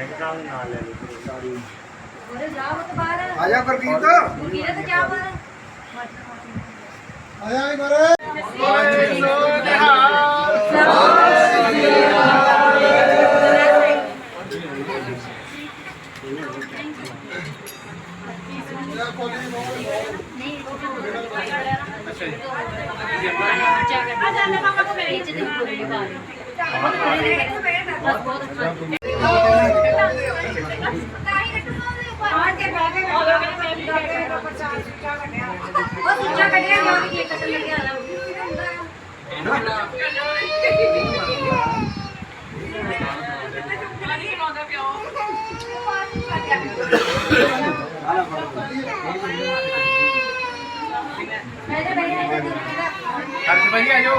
ਸਿੰਘ ਸਾਹਿਬ ਨੂੰ ਨਾਲ ਲੈ ਲਓ ਉਹਦੇ ਜਾ ਮਤ ਬਾਹਰ ਆ ਜਾ ਗੁਰਦੀਪ ਮੁਰਗੀਰੇ ਤੇ ਜਾ ਬਾਹਰ ਆ ਜਾ ਗਰੇ ਆ ਜਾਣੇ ਪਾਪਾ ਕੋ ਮੇਰੀ ਇੱਜ਼ਤ ਨਹੀਂ ਕੋਈ ਬਾਹਰ ਬਸ ਬਹੁਤ ਅੱਛਾ ਉਹ ਸੁੱਚਾ ਕੱਢਿਆ ਗਿਆ ਕਿ ਕੱਟ ਲੱਗਿਆ ਮੈਂ ਤਾਂ ਬੈਠਾ ਹਰਸ਼ ਭਾਈ ਆ ਜਾਓ।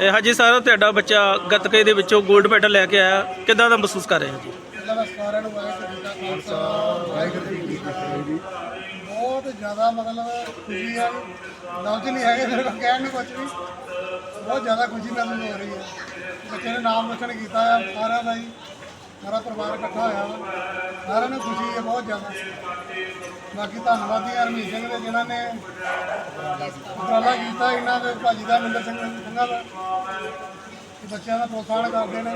ਇਹ ਹਾਂਜੀ ਸਰ ਤੁਹਾਡਾ ਬੱਚਾ ਗੱਤਕੇ ਦੇ ਵਿੱਚੋਂ 골ਡ ਮੈਡਲ ਲੈ ਕੇ ਆਇਆ। ਕਿੱਦਾਂ ਦਾ ਮਹਿਸੂਸ ਕਰ ਰਹੇ ਹੋ ਜੀ? ਪਹਿਲਾਂ ਮੈਂ ਸਾਰਿਆਂ ਨੂੰ ਵਾਹਿਗੁਰੂ ਜੀ ਦਾ ਖਾਲਸਾ ਵਾਹਿਗੁਰੂ ਜੀ ਕੀ ਫਤਿਹ ਜੀ। ਬਹੁਤ ਜ਼ਿਆਦਾ ਮਤਲਬ ਖੁਸ਼ੀ ਆ ਲਫ਼ਜ਼ ਨਹੀਂ ਹੈਗੇ, ਮੇਰੇ ਕੋਲ ਕਹਿਣ ਨੂੰ ਕੁਝ ਵੀ ਬਹੁਤ ਜ਼ਿਆਦਾ ਖੁਸ਼ੀ ਮਹਿਸੂਸ ਹੋ ਰਹੀ ਹੈ। ਬੱਚੇ ਨੇ ਨਾਮ ਰੋਸ਼ਨ ਕੀਤਾ ਹੈ ਸਾਰਿਆਂ ਦਾ ਹੀ ਸਾਰਾ ਪਰਿਵਾਰ ਇਕੱਠਾ ਹੋਇਆ ਵਾ। ਸਾਰਿਆਂ ਨੂੰ ਖੁਸ਼ੀ ਹੈ ਬਹੁਤ ਜ਼ਿਆਦਾ। ਬਾਕੀ ਧੰਨਵਾਦੀ ਹਰਮੀਤ ਸਿੰਘ ਦੇ ਜਿਨ੍ਹਾਂ ਨੇ ਉਪਰਾਲਾ ਕੀਤਾ ਇਹਨਾਂ ਦੇ ਭਾਜੀ ਦਾ ਮਿੰਦਰ ਸਿੰਘ ਸਿੰਘਾਂ ਦਾ। ਕਿ ਬੱਚਿਆਂ ਦਾ ਪ੍ਰੋਤਸਾਹਨ ਕਰਦੇ ਨੇ।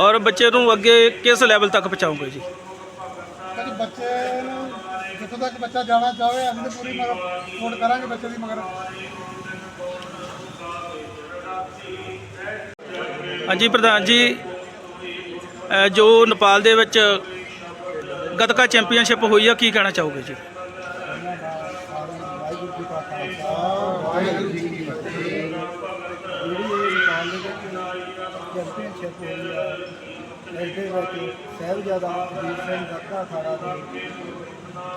ਔਰ ਬੱਚੇ ਨੂੰ ਅੱਗੇ ਕਿਸ ਲੈਵਲ ਤੱਕ ਪਹੁੰਚਾਓਗੇ ਜੀ? ਕਿ ਬੱਚੇ ਨੂੰ ਜਿੱਥੋਂ ਤੱਕ ਬੱਚਾ ਜਾਣਾ ਚਾਹੇ ਅਸੀਂ ਤਾਂ ਪੂਰੀ ਮਗਰ ਸਪੋਰਟ ਕਰਾਂਗੇ ਬੱਚੇ ਦੀ ਮਗਰ। ਹਾਂਜੀ ਪ੍ਰਧਾਨ ਜੀ ਜੋ ਨੇਪਾਲ ਦੇ ਵਿੱਚ ਗੱਤਕਾ ਚੈਂਪੀਅਨਸ਼ਿਪ ਹੋਈ ਆ, ਕੀ ਕਹਿਣਾ ਚਾਹੋਗੇ ਜੀ? ਵਾਹਿਗੁਰੂ ਜੀ ਕਾ ਖਾਲਸਾ ਵਾਹਿਗੁਰੂ ਜੀ ਕੀ ਫਤਿਹ ਜਿਹੜੀ ਇਹ ਨੇਪਾਲ ਦੇ ਵਿੱਚ ਚੈਂਪੀਅਨਸ਼ਿਪ ਹੋਈ ਆ ਇਸ ਦੇ ਵਿੱਚ ਸਾਹਿਬਜ਼ਾਦਾ ਅਜੀਤ ਸਿੰਘ ਗੱਤਾ ਅਖਾੜਾ ਦੇ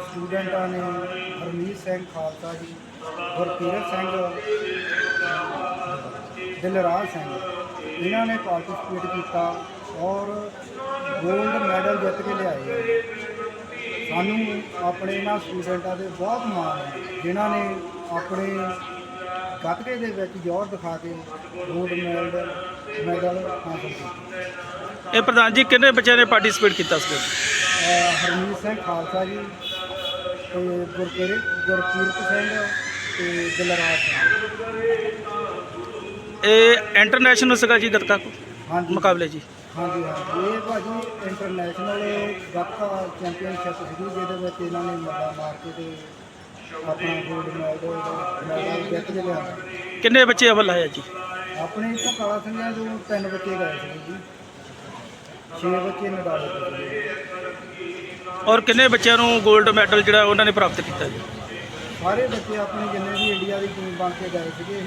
ਸਟੂਡੈਂਟਾਂ ਨੇ ਹਰਮੀਤ ਸਿੰਘ ਖਾਲਸਾ ਜੀ ਗੁਰਕੀਰਤ ਸਿੰਘ ਦਿਲਰਾਜ ਸਿੰਘ, ਇਹਨਾਂ ਨੇ ਪਾਰਟਿਸਿਪੇਟ ਕੀਤਾ ਔਰ 골ਡ ਮੈਡਲ ਜਿੱਤ ਕੇ ਲਿਆਏ ਆ। ਸਾਨੂੰ ਆਪਣੇ ਇਹਨਾਂ ਸਟੂਡੈਂਟਾਂ ਦੇ ਬਹੁਤ ਮਾਣ ਹੈ ਜਿਨ੍ਹਾਂ ਨੇ ਆਪਣੇ ਗੱਤਕੇ ਦੇ ਵਿੱਚ ਜ਼ੋਰ ਦਿਖਾ ਕੇ ਗੋਲਡ ਮੈਡਲ ਮੈਡਲ ਹਾਸਲ ਕੀਤਾ। ਇਹ ਪ੍ਰਧਾਨ ਜੀ ਕਿੰਨੇ ਬੱਚਿਆਂ ਨੇ ਪਾਰਟਿਸਿਪੇਟ ਕੀਤਾ ਸੀ ਅਹ ਹਰਮੀਤ ਸਿੰਘ ਖਾਲਸਾ ਜੀ ਤੇ ਗੁਰਕੀਰਤ ਗੁਰਕੀਰਤ ਸਿੰਘ ਤੇ ਦਿਲਰਾਜ ਸਿੰਘ। ਇਹ ਇੰਟਰਨੈਸ਼ਨਲ ਸੀਗਾ ਜੀ ਗੱਤਕਾ ਹਾਂਜੀ। ਮੁਕਾਬਲੇ ਜੀ। ਹਾਂਜੀ ਹਾਂਜੀ। ਇਹ ਭਾਜੀ ਇੰਟਰਨੈਸ਼ਨਲ ਗੱਤਕਾ ਚੈਂਪੀਅਨਸ਼ਿਪ ਸੀਗੀ ਜਿਹਦੇ ਵਿੱਚ ਇਹਨਾਂ ਨੇ ਮੱਲਾ ਮਾਰ ਕੇ ਤੇ ਆਪਣਾ ਗੋਲਡ ਮੈਡਲ ਮੈਡਲ ਜਿੱਤ ਕੇ ਲਿਆਂਦਾ ਕਿੰਨੇ ਬੱਚੇ ਅਵਲ ਆਏ ਆ ਜੀ? ਆਪਣੇ ਇੱਥੋਂ ਕਾਲਾ ਸਿੰਘਾਂ ਤੋਂ ਤਿੰਨ ਬੱਚੇ ਗਏ ਸੀ ਜੀ। ਛੇ ਬੱਚੇ ਨਡਾਲੇ ਤੋਂ ਸੀਗੇ। ਔਰ ਕਿੰਨੇ ਬੱਚਿਆਂ ਨੂੰ 골ਡ ਮੈਡਲ ਜਿਹੜਾ ਉਹਨਾਂ ਨੇ ਪ੍ਰਾਪਤ ਕੀਤਾ ਜੀ? ਸਾਰੇ ਬੱਚੇ ਆਪਣੇ ਜਿੰਨੇ ਵੀ ਇੰਡੀਆ ਦੀ ਟੀਮ ਬਣ ਕੇ ਗਏ ਸੀਗੇ ਇਹ।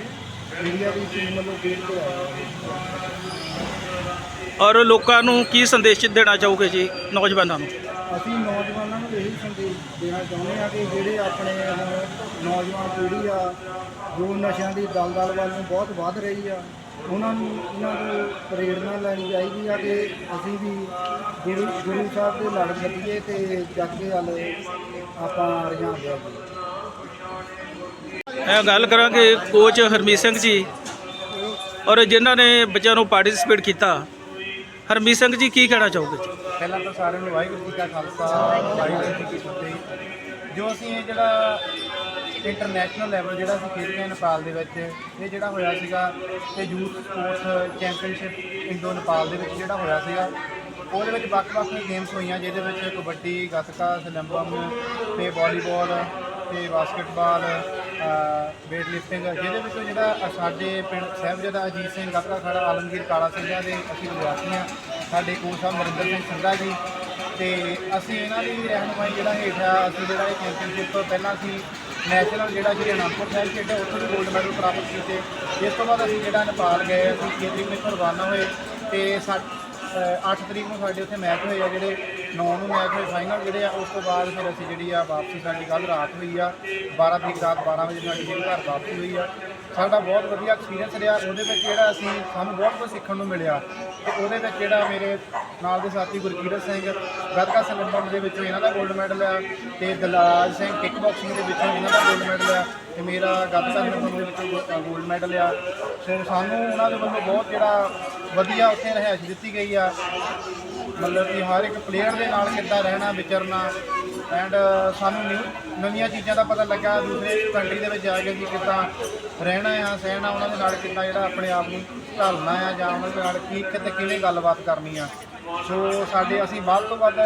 ਇੰਡੀਆ ਦੀ ਟੀਮ ਵੱਲੋਂ ਖੇਡ ਕੇ ਆਏ ਆ ਔਰ ਲੋਕਾਂ ਨੂੰ ਕੀ ਸੰਦੇਸ਼ ਦੇਣਾ ਚਾਹੋਗੇ ਜੀ ਨੌਜਵਾਨਾਂ ਨੂੰ? ਅਸੀਂ ਨੌਜਵਾਨਾਂ ਨੂੰ ਇਹੀ ਸੰਦੇਸ਼ ਦੇਣਾ ਚਾਹੁੰਦੇ ਆ ਕਿ ਜਿਹੜੇ ਆਪਣੇ ਹੁਣ ਨੌਜਵਾਨ ਪੀੜ੍ਹੀ ਆ ਜੋ ਨਸ਼ਿਆਂ ਦੀ ਦਲਦਲ ਵੱਲ ਨੂੰ ਬਹੁਤ ਵੱਧ ਰਹੀ ਆ ਉਹਨਾਂ ਨੂੰ ਇਹਨਾਂ ਤੋਂ ਪ੍ਰੇਰਣਾ ਲੈਣੀ ਚਾਹੀਦੀ ਆ ਕਿ ਅਸੀਂ ਵੀ ਗੁਰੂ ਗੁਰੂ ਸਾਹਿਬ ਦੇ ਲੜ ਲੱਗੀਏ ਤੇ ਜੱਗ ਦੇ ਵੱਲ ਆਪਾਂ ਰੁਝਾਨ ਦਿਆਈਏ ਇਹ ਗੱਲ ਕਰਾਂਗੇ ਕੋਚ ਹਰਮੀਤ ਸਿੰਘ ਜੀ ਔਰ ਜਿਨ੍ਹਾਂ ਨੇ ਬੱਚਿਆਂ ਨੂੰ ਪਾਰਟਿਸਿਪੇਟ ਕੀਤਾ। ਹਰਮੀਤ ਸਿੰਘ ਜੀ, ਕੀ ਕਹਿਣਾ ਚਾਹੋਗੇ? ਪਹਿਲਾਂ ਤਾਂ ਸਾਰਿਆਂ ਨੂੰ ਵਾਹਿਗੁਰੂ ਜੀ ਕਾ ਖਾਲਸਾ, ਵਾਹਿਗੁਰੂ ਜੀ ਕੀ ਫਤਿਹ। ਜੋ ਅਸੀਂ ਇਹ ਜਿਹੜਾ ਇੰਟਰਨੈਸ਼ਨਲ ਲੈਵਲ ਜਿਹੜਾ ਅਸੀਂ ਖੇਡਦੇ ਹਾਂ ਨੇਪਾਲ ਦੇ ਵਿੱਚ, ਇਹ ਜਿਹੜਾ ਹੋਇਆ ਸੀਗਾ ਤੇ youth sports championship Indo Nepal ਦੇ ਵਿੱਚ ਜਿਹੜਾ ਹੋਇਆ ਸੀਗਾ, ਉਹਦੇ ਵਿੱਚ ਵੱਖ-ਵੱਖ ਗੇਮਸ ਹੋਈਆਂ, ਜਿਹਦੇ ਵਿੱਚ ਕਬੱਡੀ, ਗੱਤਕਾ, ਸਿਲੰਬਮ, ਤੇ ਵਾਲੀਬਾਲ ਤੇ ਬਾਸਕਟਬਾਲ ਵੇਟ ਲਿਫਟਿੰਗ ਜਿਹਦੇ ਵਿੱਚੋਂ ਜਿਹੜਾ ਸਾਡੇ ਪਿੰਡ ਸਾਹਿਬਜ਼ਾਦਾ ਅਜੀਤ ਸਿੰਘ ਗੱਤਕਾ ਖੜਾ ਆਲਮਗੀਰ ਕਾਲਾ ਸਿੰਘਾਂ ਦੇ ਅਸੀਂ ਵਿਦਿਆਰਥੀ ਹਾਂ ਸਾਡੇ ਕੋਚ ਸਾਹਿਬ ਨਰਿੰਦਰ ਸਿੰਘ ਸੰਧਾ ਜੀ। ਤੇ ਅਸੀਂ ਇਹਨਾਂ ਦੀ ਰਹਿਨੁਮਾਈ ਜਿਹੜਾ ਹੇਠ ਅਸੀਂ ਜਿਹੜਾ ਇਹ ਚੈਂਪੀਅਨਸ਼ਿਪ ਤੋਂ ਪਹਿਲਾਂ ਅਸੀਂ ਨੈਸ਼ਨਲ ਜਿਹੜਾ ਸ਼੍ਰੀ ਅਨੰਦਪੁਰ ਸਾਹਿਬ ਖੇਡਿਆ ਉੱਥੇ ਵੀ 골ਡ ਮੈਡਲ ਪ੍ਰਾਪਤ ਕੀਤੇ। ਇਸ ਤੋਂ ਬਾਅਦ ਅਸੀਂ ਜਿਹੜਾ ਨੇਪਾਲ ਗਏ, ਅਸੀਂ ਛੇ ਤਰੀਕ ਨੂੰ ਰਵਾਨਾ ਹੋਏ। ਤੇ ਸਾ 8 ਤਰੀਕ ਨੂੰ ਸਾਡੇ ਉੱਥੇ ਮੈਚ ਹੋਏ ਆ ਜਿਹੜੇ 9 ਨੂੰ ਮੈਚ ਹੋਏ ਫਾਈਨਲ ਜਿਹੜੇ ਆ, ਉਸ ਤੋਂ ਬਾਅਦ ਫਿਰ ਅਸੀਂ ਜਿਹੜੀ ਆ ਵਾਪਸੀ ਸਾਡੀ ਕੱਲ ਰਾਤ ਹੋਈ ਆ 12 ਤਰੀਕ ਰਾਤ 12 ਵਜੇ ਸਾਡੀ ਜਿਹੜੀ ਘਰ ਵਾਪਸੀ ਹੋਈ ਆ। ਸਾਡਾ ਬਹੁਤ ਵਧੀਆ ਐਕਸਪੀਰੀਅੰਸ ਰਿਹਾ, ਉਹਦੇ ਵਿੱਚ ਜਿਹੜਾ ਅਸੀਂ ਸਾਨੂੰ ਬਹੁਤ ਕੁਝ ਸਿੱਖਣ ਨੂੰ ਮਿਲਿਆ ਤੇ ਉਹਦੇ ਵਿੱਚ ਜਿਹੜਾ ਮੇਰੇ ਨਾਲ ਦੇ ਸਾਥੀ ਗੁਰਕੀਰਤ ਸਿੰਘ ਗੱਤਕਾ ਸੰਗਠਨ ਦੇ ਵਿੱਚੋਂ ਇਹਨਾਂ ਦਾ 골ਡ ਮੈਡਲ ਆ ਤੇ ਦਲਾਜ ਸਿੰਘ ਕਿਕ ਬਾਕਸਿੰਗ ਦੇ ਵਿੱਚੋਂ ਇਹਨਾਂ ਦਾ 골ਡ ਮੈਡਲ ਆ ਤੇ ਮੇਰਾ ਗੱਤਕਾ ਸੰਗਠਨ ਦੇ ਵਿੱਚੋਂ 골ਡ ਮੈਡਲ ਆ। ਸੋ ਸਾਨੂੰ ਉਹਨਾਂ ਦੇ ਵੱਲੋਂ ਬਹੁਤ ਜਿਹੜਾ ਵਧੀਆ ਉੱਥੇ ਰਹਿائش ਦਿੱਤੀ ਗਈ ਆ। ਮਤਲਬ ਕਿ ਹਰ ਇੱਕ ਪਲੇਅਰ ਦੇ ਨਾਲ ਕਿੱਦਾਂ ਰਹਿਣਾ, ਵਿਚਰਨਾ ਐਂਡ ਸਾਨੂੰ ਨਿਊ- ਨਵੀਆਂ ਚੀਜ਼ਾਂ ਦਾ ਪਤਾ ਲੱਗਾ, ਦੂਸਰੇ ਕੰਟਰੀ ਦੇ ਵਿੱਚ ਜਾ ਕੇ ਕਿ ਕਿੱਦਾਂ ਰਹਿਣਾ ਆ, ਸਹਿਣਾ, ਉਹਨਾਂ ਦੇ ਨਾਲ ਕਿੱਦਾਂ ਜਿਹੜਾ ਆਪਣੇ ਆਪ ਨੂੰ ਢਾਲਣਾ ਆ ਜਾਂ ਉਹਨਾਂ ਦੇ ਨਾਲ ਕੀ ਕਿਤੇ ਕਿਵੇਂ ਗੱਲਬਾਤ ਕਰਨੀ ਆ। ਸੋ ਸਾਡੇ ਅਸੀਂ ਵੱਧ ਤੋਂ ਵੱਧ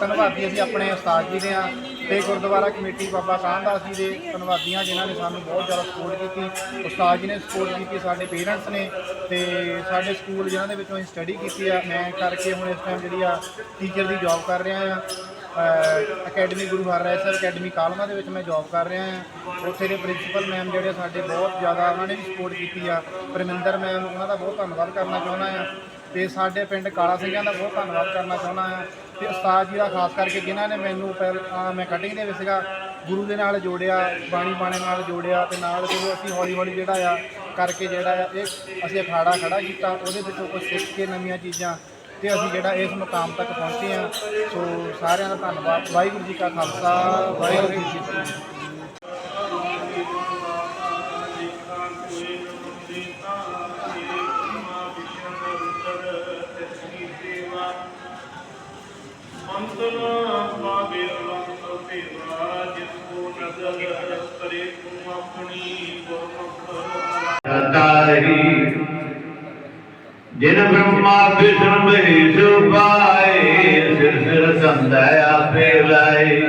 ਧੰਨਵਾਦੀ ਅਸੀਂ ਆਪਣੇ ਉਸਤਾਦ ਜੀ ਦੇ ਆ ਤੇ ਗੁਰਦੁਆਰਾ ਕਮੇਟੀ ਬਾਬਾ ਕਾਹਨਦਾਸ ਜੀ ਦੇ ਧੰਨਵਾਦੀਆਂ ਜਿਨ੍ਹਾਂ ਨੇ ਸਾਨੂੰ ਬਹੁਤ ਜ਼ਿਆਦਾ ਸਪੋਰਟ ਕੀਤੀ। ਉਸਤਾਦ ਜੀ ਨੇ ਸਪੋਰਟ ਕੀਤੀ, ਸਾਡੇ ਪੇਰੈਂਟਸ ਨੇ ਤੇ ਸਾਡੇ ਸਕੂਲ ਜਿਨ੍ਹਾਂ ਦੇ ਵਿੱਚੋਂ ਅਸੀਂ ਸਟੱਡੀ ਕੀਤੀ ਆ। ਮੈਂ ਕਰਕੇ ਹੁਣ ਇਸ ਟਾਈਮ ਜਿਹੜੀ ਆ ਟੀਚਰ ਦੀ ਜੌਬ ਕਰ ਰਿਹਾ ਆ। ਅਕੈਡਮੀ ਗੁਰੂ ਹਰਰਾਏ ਸਾਹਿਬ ਅਕੈਡਮੀ ਕਾਲਮਾ ਦੇ ਵਿੱਚ ਮੈਂ ਜੌਬ ਕਰ ਰਿਹਾ ਹਾਂ ਉੱਥੇ ਦੇ ਪ੍ਰਿੰਸੀਪਲ ਮੈਮ ਜਿਹੜੇ ਸਾਡੇ ਬਹੁਤ ਜ਼ਿਆਦਾ ਉਹਨਾਂ ਨੇ ਵੀ ਸਪੋਰਟ ਕੀਤੀ ਆ। ਪਰਮਿੰਦਰ ਮੈਮ ਉਹਨਾਂ ਦਾ ਬਹੁਤ ਧੰਨਵਾਦ ਕਰਨਾ ਚਾਹੁੰਦਾ ਆ। ਤੇ ਸਾਡੇ ਪਿੰਡ ਕਾਲਾ ਸਿੰਘਾਂ ਦਾ ਬਹੁਤ ਧੰਨਵਾਦ ਕਰਨਾ ਚਾਹੁੰਦਾ ਹਾਂ। ਤੇ ਉਸਤਾਦ ਜੀ ਦਾ ਖਾਸ ਕਰਕੇ ਜਿਨ੍ਹਾਂ ਨੇ ਮੈਨੂੰ ਪਹਿਲ ਮੈਂ ਕਟਿੰਗ ਦੇ ਵਿੱਚ ਸੀਗਾ, ਗੁਰੂ ਦੇ ਨਾਲ ਜੋੜਿਆ, ਬਾਣੀ ਬਾਣੇ ਨਾਲ ਜੋੜਿਆ ਤੇ ਨਾਲ ਜਦੋਂ ਅਸੀਂ ਹੌਲੀ ਹੌਲੀ ਜਿਹੜਾ ਆ ਕਰਕੇ ਜਿਹੜਾ ਆ, ਇਹ ਅਸੀਂ ਅਖਾੜਾ ਖੜਾ ਕੀਤਾ, ਉਹਦੇ ਵਿੱਚੋਂ ਕੁਝ ਸਿੱਖ ਕੇ ਨਵੀਆਂ ਚੀਜ਼ਾਂ ਤੇ ਅਸੀਂ ਜਿਹੜਾ ਇਸ ਮੁਕਾਮ ਤੱਕ ਪਹੁੰਚੇ ਆ ਸੋ ਸਾਰਿਆਂ ਦਾ ਧੰਨਵਾਦ। ਵਾਹਿਗੁਰੂ ਜੀ ਕਾ ਖਾਲਸਾ, ਵਾਹਿਗੁਰੂ ਜੀ ਕੀ ਫਤਿਹ। ਤਾਰੀ ਜਿਨ ਬ੍ਰਹਮਾ ਵਿਸ਼ਨ ਮਹੇਸ਼ ਪਾਏ ਸਿਰ ਸਿਰ ਸੰਧਾ ਆਪੇ ਲਾਏ।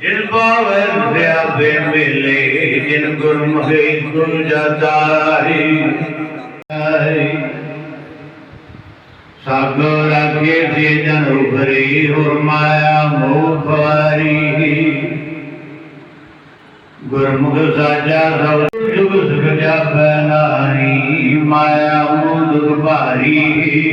ਜਿਨ ਪਾਵੈ ਸਿਆਪੇ ਮਿਲੇ, ਜਿਨ ਗੁਰਮੁਖੇ ਗੁਰ ਜਤਾਰੀ ਸਾਗਰ ਅਗੇ ਸੀ ਜਨ ਉਭਰੀ, ਹੁਰ ਮਾਇਆ ਮੋਹ ਫਾਰੀ ਗੁਰਮੁਖ ਸਾਜਾ ਸਭ ਜੁਗ ਸੁਖ ਜਾਪੈ ਨਾਰੀ ਮਾਇਆ ਮੋਹ ਭਾਰੀ।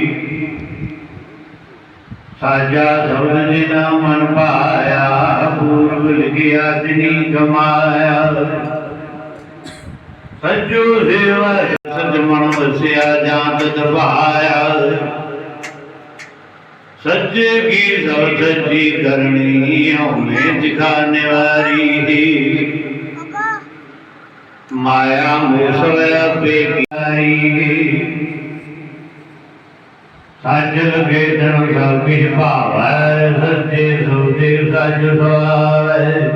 ਸਾਜਾ ਸਬਦ ਜਿਨਾ ਮਨ ਪਾਇਆ ਪੂਰਬ ਲਿਖਿਆ ਤਿਨੀ ਕਮਾਇਆ। ਸੱਜੂ ਸੇਵਾ ਸਜ ਮਨ ਵਸਿਆ, ਜਾਂਤ ਦਬਾਇਆ ਸੱਜੇ ਕੀ ਸਭ ਸੱਜੀ ਕਰਨੀ ਹਉਮੈ ਦਿਖਾਨੇ ਵਾਰੀ ਮਾਇਆ ਮੋਸਵਿਆ ਬੇਕਾਰੀ ਸੱਜ ਲਗੇ ਤਨ ਸਭ ਕਿਛ ਭਾਵੈ, ਸੱਚੇ ਸੋਦੇ ਸੱਜ ਸੁਆਵੈ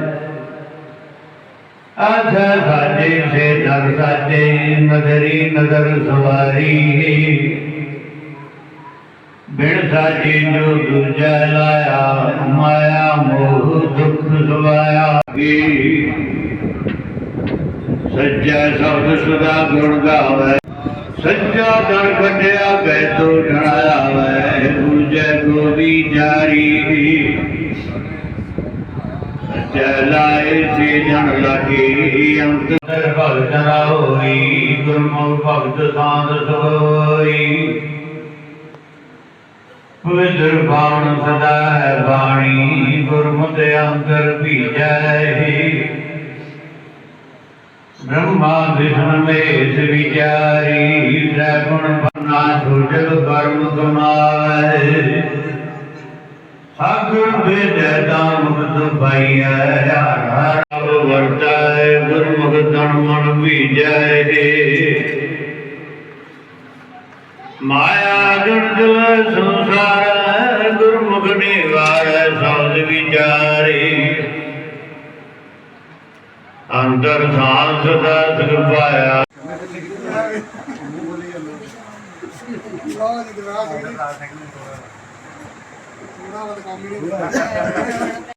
ਆਧ ਸਾਜੇ ਸੇ ਦਰ ਸਾਜੇ ਨਗਰੀ ਨਗਰ ਸਵਾਰੀ। ਬਿਨ ਸਾਜੀ ਜੋ ਦੂਜਾ ਲਾਇਆ, ਮਾਇਆ ਮੋਹ ਦੁਖ ਸਵਾਇਆ ਕੀ ਸੱਜਾ ਸਬਦ ਸਦਾ ਗੁਣ ਗਾਵੇ। ਸੱਜਾ ਦਣ ਕੱਢਿਆ ਗੈ ਤੋ ਢਣਾਇਆ ਵੈ ਦੂਜੇ ਕੋ ਵਿਚਾਰੀ ਸੱਚਾ ਲਾਏ ਸੇ ਜਨ ਲਾਗੀ ਅੰਤ ਭਗਤ ਨਾ ਹੋਈ। ਗੁਰਮੁਖ ਭਗਤ ਸਾਧ ਸੋਈ ਪਵਿੱਤਰ ਬਾਣ ਸਦਾ ਹੈ ਬਾਣੀ। ਗੁਰਮਤਿ ਅੰਤਰ ਭੀਜੈ ਬ੍ਰਹਮਾ ਵਿਸ਼ਨ ਮੇਸ ਵਿਚਾਰੀ ਤ੍ਰੈ ਗੁਣ ਬਨਾ ਸੁਜਗ ਕਰਮ ਕਮਾਏ ਸਾਗਰ ਵੇਦੈ ਤਾ ਮੁਕਤ ਪਾਈਐ ਹਰ ਹਰ ਵਰਤੈ ਗੁਰਮੁਖ ਤਨ ਮਨ ਭੀਜੈ ਮਾਇਆ ਜੁੜ ਸੰਸਾਰ, ਗੁਰਮੁਖ ਨਿਵਾਰੈ ਸੌਦ ਵਿਚਾਰੇ। ਅੰਦਰ ਸਾਂਸ ਦਾ ਸੁਖ ਪਾਇਆ। ਲਓ ਜੀ ਕੰਮ ਹੀ ਨਹੀਂ।